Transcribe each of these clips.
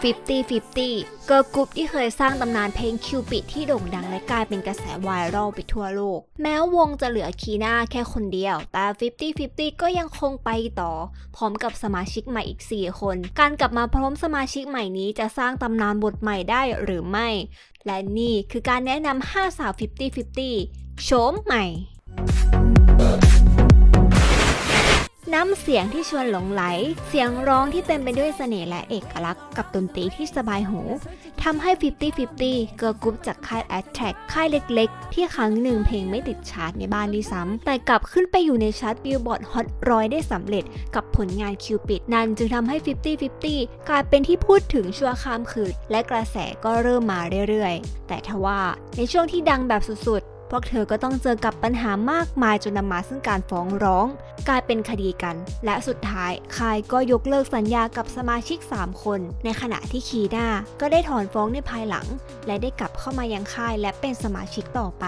50 50 เกิร์ลกรุ๊ปที่เคยสร้างตำนานเพลงคิวปิดที่โด่งดังและกลายเป็นกระแสไวรัลไปทั่วโลก แม้วงจะเหลือคีน่าแค่คนเดียว แต่ 50 50 ก็ยังคงไปต่อ พร้อมกับสมาชิกใหม่อีก 4 คน การกลับมาพร้อมสมาชิกใหม่นี้จะสร้างตำนานบทใหม่ได้หรือไม่ และนี่คือการแนะนำ5สาว 50 50 โฉมใหม่ เสียงที่ชวนหลงไหล เสียงร้องที่เต็มไปด้วยเสน่ห์และเอกลักษณ์กับดนตรีที่สบายหูทำให้ 50-50 เกิร์ลกรุ๊ปจากค่าย a t t a c ค่ายเล็กๆ ที่ครั้งหนึ่งเพลงไม่ติดชาร์ตในบ้านด้วยซ้ำแต่กลับขึ้นไปอยู่ในชาร์ตบิลบอร์ดฮอตร้อยได้สำเร็จกับผลงานคิวปิดนั่นจึงทำให้ 50-50 กลายเป็นที่พูดถึงชั่วข้ามคืนและกระแสก็เริ่มมาเรื่อยๆ แต่ทว่าในช่วงที่ดังแบบสุดๆ พวกเธอก็ต้องเจอกับปัญหามากมายจนนำมาซึ่งการฟ้องร้อง กลายเป็นคดีกัน และสุดท้ายค่ายก็ยกเลิกสัญญากับสมาชิก 3 คน ในขณะที่คีน่าก็ได้ถอนฟ้องในภายหลัง และได้กลับเข้ามายังค่ายและเป็นสมาชิกต่อไป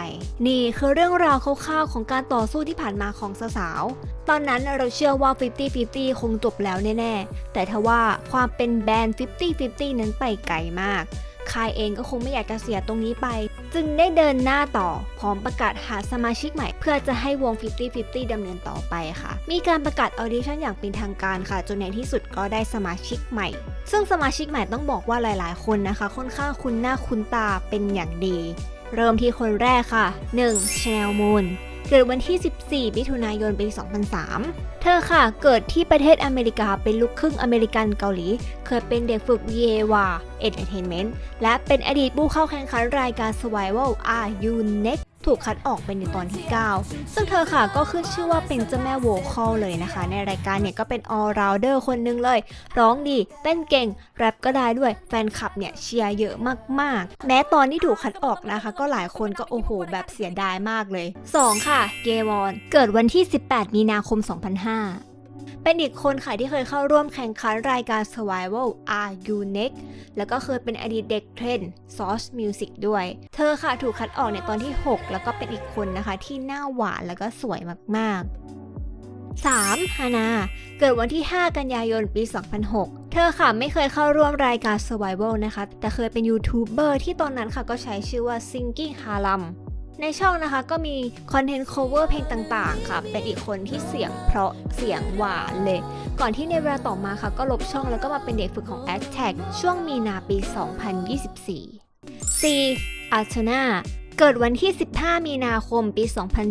นี่คือเรื่องราวคร่าวๆของการต่อสู้ที่ผ่านมาของสาวๆตอนนั้นเราเชื่อว่า 50-50 คงจบแล้วแน่ๆแต่ทว่าความเป็นแบรนด์ 50-50 นั้นไปไกลมาก คายเองก็คงไม่อยากจะเสียตรงนี้ไป จึงได้เดินหน้าต่อ พร้อมประกาศหาสมาชิกใหม่ เพื่อจะให้วง 50-50 ดำเนินต่อไปค่ะ มีการประกาศออดิชั่นอย่างเป็นทางการค่ะ จนในที่สุดก็ได้สมาชิกใหม่ ซึ่งสมาชิกใหม่ต้องบอกว่าหลาย ๆ คนนะคะ ค่อนข้างคุ้นหน้าคุ้นตาเป็นอย่างดี เริ่มที่คนแรกค่ะ 1. Chanel Moon เกิดวันที่ 14มิถุนายนปี 2003 เธอค่ะเกิดที่ประเทศอเมริกาเป็นลูกครึ่งอเมริกันเกาหลี เคยเป็นเด็กฝึก y e w a Entertainment และเป็นอดีตผู้เข้าแข่งขันรายการ Survival Are You Next ถูกคัดออกเป็นในตอนที่ 9 ซึ่งเธอค่ะก็ขึ้นชื่อว่าเป็นเจ้าแม่โวคอลเลยนะคะ ในรายการเนี่ยก็เป็น all rounder คนหนึงเลย ร้องดีเต้นเก่ง แรปก็ได้ด้วยแฟนคลับเนี่ยเชียร์เยอะมากๆ แม้ตอนที่ถูกคัดออกนะคะ ก็หลายคนก็โอ้โห แบบเสียดายมากเลย 2 ค่ะ เยวอน เกิดวันที่ 18 มีนาคม 2005 เป็นอีกคนค่ะที่เคยเข้าร่วมแข่งขันรายการ Survival Are You Next แล้วก็เคยเป็นอดีตเด็กเทรน Source Music ด้วย เธอค่ะถูกคัดออกในตอนที่ 6 แล้วก็เป็นอีกคนนะคะที่หน้าหวานแล้วก็สวยมาก ๆ 3. ฮานา เกิดวันที่ 5 กันยายน ปี 2006 เธอค่ะไม่เคยเข้าร่วมรายการ Survival นะคะ แต่เคยเป็นยูทูบเบอร์ที่ตอนนั้นค่ะก็ใช้ชื่อว่า Singing Haram ในช่องนะคะก็มีคอนเทนต์ cover เพลงต่างๆ ค่ะ เป็นอีกคนที่เสียงเพราะเสียงหวานเลย ก่อนที่ในเวลาต่อมาค่ะ ก็ลบช่องแล้วก็มาเป็นเด็กฝึกของ a d t a g ช่วงมีนาปี 2024 4. อาชนาเกิดวันที่ 15 มีนาคม ปี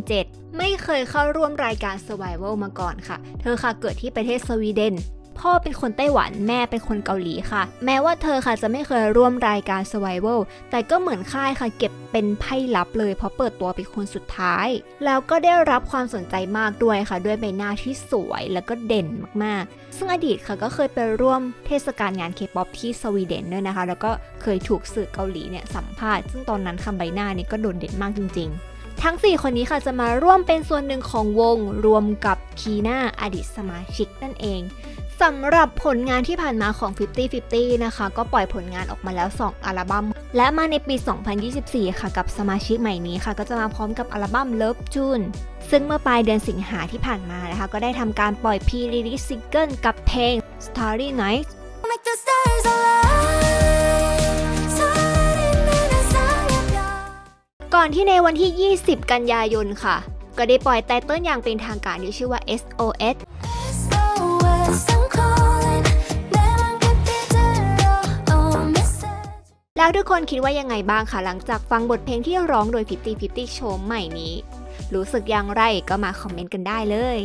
2007 ไม่เคยเข้าร่วมรายการ Survival มาก่อนค่ะ เธอค่ะเกิดที่ประเทศสวีเดน พ่อเป็นคนไต้หวันแม่เป็นคนเกาหลีค่ะ แม้ว่าเธอค่ะจะไม่เคยร่วมรายการ Survival แต่ก็เหมือนค่ายค่ะเก็บเป็นไพ่ลับเลยเพราะเปิดตัวเป็นคนสุดท้าย แล้วก็ได้รับความสนใจมากด้วยค่ะ ด้วยใบหน้าที่สวยแล้วก็เด่นมากๆ ซึ่งอดีตค่ะก็เคยไปร่วมเทศกาลงานเคป๊อปที่สวีเดนด้วยนะคะ แล้วก็เคยถูกสื่อเกาหลีเนี่ยสัมภาษณ์ ซึ่งตอนนั้นคำใบหน้านี่ก็โดดเด่นมากจริง ๆทั้ง 4 คนนี้ค่ะจะมาร่วมเป็นส่วนหนึ่งของวงรวมกับ คีนาอดีตสมาชิกนั่นเองสำหรับผลงานที่ผ่านมาของ 50-50 นะคะ ก็ปล่อยผลงานออกมาแล้ว 2 อัลบัม้ม และมาในปี 2024 ค่ะ กับสมาชิกใหม่นี้ค่ะ ก็จะมาพร้อมกับอัลบั้ม Love June ซึ่งเมื่อปลายเดือนสิงหาที่ผ่านมานะคะ ก็ได้ทำการปล่อยพีรีลิสซิงเกิลกับเพลง Starry Night ก่อนที่ในวันที่ 20 กันยายนค่ะ ก็ได้ปล่อยไตเติ้ลอย่างเป็นทางการที่ชื่อว่า SOS แล้วทุกคนคิดว่ายังไงบ้างคะหลังจากฟังบทเพลงที่ร้องโดยฟิตตี้ฟิตตี้โชมใหม่นี้ รู้สึกอย่างไรก็มาคอมเมนต์กันได้เลย